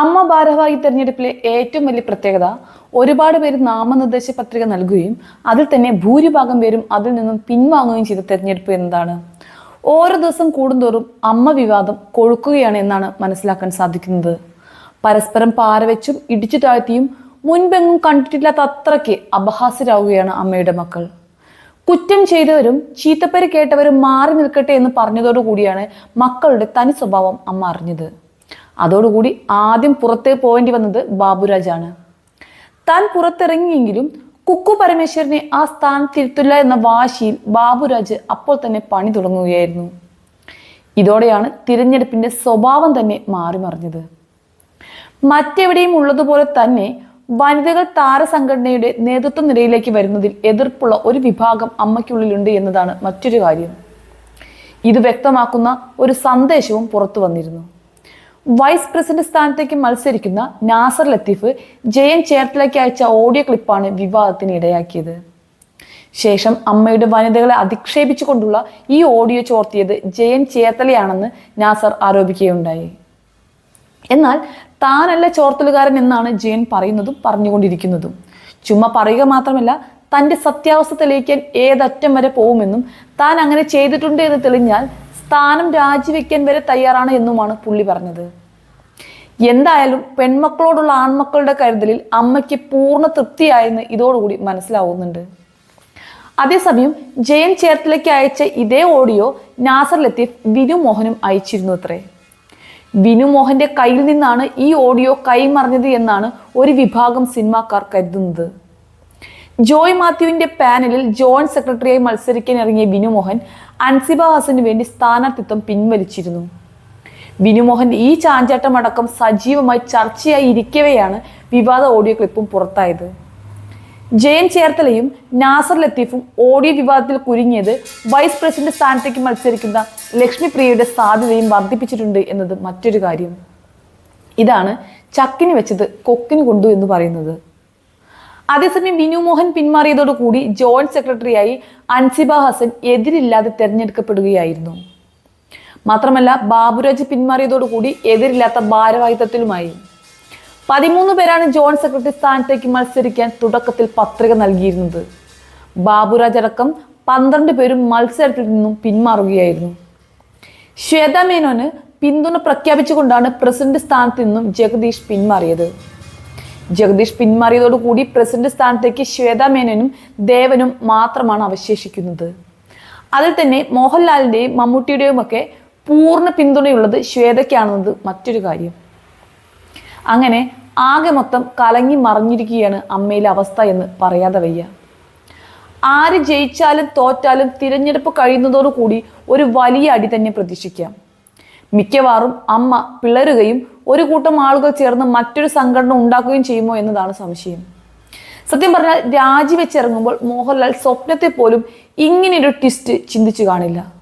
അമ്മ ഭാരവാഹി തെരഞ്ഞെടുപ്പിലെ ഏറ്റവും വലിയ പ്രത്യേകത ഒരുപാട് പേര് നാമനിർദ്ദേശ പത്രിക നൽകുകയും അതിൽ തന്നെ ഭൂരിഭാഗം പേരും അതിൽ നിന്നും പിൻവാങ്ങുകയും ചെയ്ത തെരഞ്ഞെടുപ്പ് എന്നതാണ്. ഓരോ ദിവസം കൂടുന്തോറും അമ്മ വിവാദം കൊഴുക്കുകയാണ് എന്നാണ് മനസ്സിലാക്കാൻ സാധിക്കുന്നത്. പരസ്പരം പാരവെച്ചും ഇടിച്ചു താഴ്ത്തിയും മുൻപെങ്ങും കണ്ടിട്ടില്ലാത്ത അത്രയ്ക്ക് അപഹാസ്യരാകുകയാണ് അമ്മയുടെ മക്കൾ. കുറ്റം ചെയ്തവരും ചീത്തപ്പേര് കേട്ടവരും മാറി നിൽക്കട്ടെ എന്ന് പറഞ്ഞതോടുകൂടിയാണ് മക്കളുടെ തനി സ്വഭാവം അമ്മ അറിഞ്ഞത്. അതോടുകൂടി ആദ്യം പുറത്തെ പോവേണ്ടി വന്നത് ബാബുരാജാണ്. താൻ പുറത്തിറങ്ങിയെങ്കിലും കുക്കു പരമേശ്വരനെ ആ സ്ഥാനത്തിരുത്തില്ല എന്ന വാശിയിൽ ബാബുരാജ് അപ്പോൾ തന്നെ പണി തുടങ്ങുകയായിരുന്നു. ഇതോടെയാണ് തിരഞ്ഞെടുപ്പിന്റെ സ്വഭാവം തന്നെ മാറിമറിഞ്ഞത് മറ്റെവിടെയും ഉള്ളതുപോലെ തന്നെ വനിതകൾ താരസംഘടനയുടെ നേതൃത്വ നിരയിലേക്ക് വരുന്നതിൽ എതിർപ്പുള്ള ഒരു വിഭാഗം അമ്മയ്ക്കുള്ളിലുണ്ട് എന്നതാണ് മറ്റൊരു കാര്യം. ഇത് വ്യക്തമാക്കുന്ന ഒരു സന്ദേശവും പുറത്തു വന്നിരുന്നു. വൈസ് പ്രസിഡന്റ് സ്ഥാനത്തേക്ക് മത്സരിക്കുന്ന നാസർ ലത്തീഫ് ജയൻ ചേർത്തലയ്ക്ക് അയച്ച ഓഡിയോ ക്ലിപ്പാണ് വിവാദത്തിന് ഇടയാക്കിയത്. ശേഷം അമ്മയുടെ വനിതകളെ അധിക്ഷേപിച്ചുകൊണ്ടുള്ള ഈ ഓഡിയോ ചോർത്തിയത് ജയൻ ചേർത്തലയാണെന്ന് നാസർ ആരോപിക്കുകയുണ്ടായി. എന്നാൽ താനല്ല ചോർത്തലുകാരൻ എന്നാണ് ജയൻ പറയുന്നതും പറഞ്ഞുകൊണ്ടിരിക്കുന്നതും. ചുമ്മാ പറയുക മാത്രമല്ല തന്റെ സത്യാവസ്ഥ തെളിയിക്കാൻ ഏതറ്റം വരെ പോകുമെന്നും താൻ അങ്ങനെ ചെയ്തിട്ടുണ്ട് എന്ന് തെളിഞ്ഞാൽ സ്ഥാനം രാജിവെക്കാൻ വരെ തയ്യാറാണ് എന്നുമാണ് പുള്ളി പറഞ്ഞത്. എന്തായാലും പെൺമക്കളോടുള്ള ആൺമക്കളുടെ കരുതലിൽ അമ്മയ്ക്ക് പൂർണ തൃപ്തിയായെന്ന് ഇതോടുകൂടി മനസ്സിലാവുന്നുണ്ട്. അതേസമയം ജയൻ ചേർത്തലയ്ക്ക് അയച്ച ഇതേ ഓഡിയോ നാസർ ലത്തീഫ് ബിനു മോഹനും അയച്ചിരുന്നു അത്രേ ബിനു മോഹന്റെ കയ്യിൽ നിന്നാണ് ഈ ഓഡിയോ കൈമറിഞ്ഞത് എന്നാണ് ഒരു വിഭാഗം സിനിമാക്കാർ കരുതുന്നത്. ജോയ് മാത്യുവിന്റെ പാനലിൽ ജോയിന്റ് സെക്രട്ടറിയായി മത്സരിക്കാൻ ഇറങ്ങിയ ബിനു മോഹൻ അൻസിബ ഹസന് വേണ്ടി സ്ഥാനാർത്ഥിത്വം പിൻവലിച്ചിരുന്നു. ബിനു മോഹൻ ഈ ചാഞ്ചാട്ടമടക്കം സജീവമായി ചർച്ചയായി ഇരിക്കവെയാണ് വിവാദ ഓഡിയോ ക്ലിപ്പും പുറത്തായത്. ജയൻ ചേർത്തലയും നാസർ ലത്തീഫും ഓഡിയോ വിവാദത്തിൽ കുരുങ്ങിയത് വൈസ് പ്രസിഡന്റ് സ്ഥാനത്തേക്ക് മത്സരിക്കുന്ന ലക്ഷ്മി പ്രിയയുടെ സാധ്യതയും വർദ്ധിപ്പിച്ചിട്ടുണ്ട് എന്നത് മറ്റൊരു കാര്യം. ഇതാണ് ചക്കിന് വെച്ചത് കൊക്കിന് കൊണ്ടു എന്ന് പറയുന്നത്. അതേസമയം വിനു മോഹൻ പിന്മാറിയതോടുകൂടി ജോയിന്റ് സെക്രട്ടറിയായി അൻസിബ ഹസൻ എതിരില്ലാതെ തെരഞ്ഞെടുക്കപ്പെടുകയായിരുന്നു. മാത്രമല്ല ബാബുരാജ് പിന്മാറിയതോടുകൂടി എതിരില്ലാത്ത ഭാരവാഹിത്വത്തിലുമായി. പതിമൂന്ന് പേരാണ് ജോയിന്റ് സെക്രട്ടറി സ്ഥാനത്തേക്ക് മത്സരിക്കാൻ തുടക്കത്തിൽ പത്രിക നൽകിയിരുന്നത്. ബാബുരാജ് അടക്കം പന്ത്രണ്ട് പേരും മത്സരത്തിൽ നിന്നും പിന്മാറുകയായിരുന്നു. ശ്വേത മേനോന് പിന്തുണ പ്രഖ്യാപിച്ചുകൊണ്ടാണ് പ്രസിഡന്റ് സ്ഥാനത്ത് നിന്നും ജഗദീഷ് പിന്മാറിയത്. ജഗദീഷ് പിന്മാറിയതോടുകൂടി പ്രസിഡന്റ് സ്ഥാനത്തേക്ക് ശ്വേത മേനോനും ദേവനും മാത്രമാണ് അവശേഷിക്കുന്നത്. അതിൽ തന്നെ മോഹൻലാലിന്റെയും മമ്മൂട്ടിയുടെയും ഒക്കെ പൂർണ പിന്തുണയുള്ളത് ശ്വേതയ്ക്കാണെന്നത് മറ്റൊരു കാര്യം. അങ്ങനെ ആകെ മൊത്തം കലങ്ങി മറിഞ്ഞിരിക്കുകയാണ് അമ്മയിലെ അവസ്ഥ എന്ന് പറയാതെ വയ്യ. ആര് ജയിച്ചാലും തോറ്റാലും തിരഞ്ഞെടുപ്പ് കഴിയുന്നതോടുകൂടി ഒരു വലിയ അടി തന്നെ പ്രതീക്ഷിക്കാം. മിക്കവാറും അമ്മ പിളരുകയും ഒരു കൂട്ടം ആളുകൾ ചേർന്ന് മറ്റൊരു സംഘടന ഉണ്ടാക്കുകയും ചെയ്യുമോ എന്നതാണ് സംശയം. സത്യം പറഞ്ഞാൽ രാജിവെച്ചിറങ്ങുമ്പോൾ മോഹൻലാൽ സ്വപ്നത്തെ പോലും ഇങ്ങനെയൊരു ട്വിസ്റ്റ് ചിന്തിച്ചു കാണില്ല.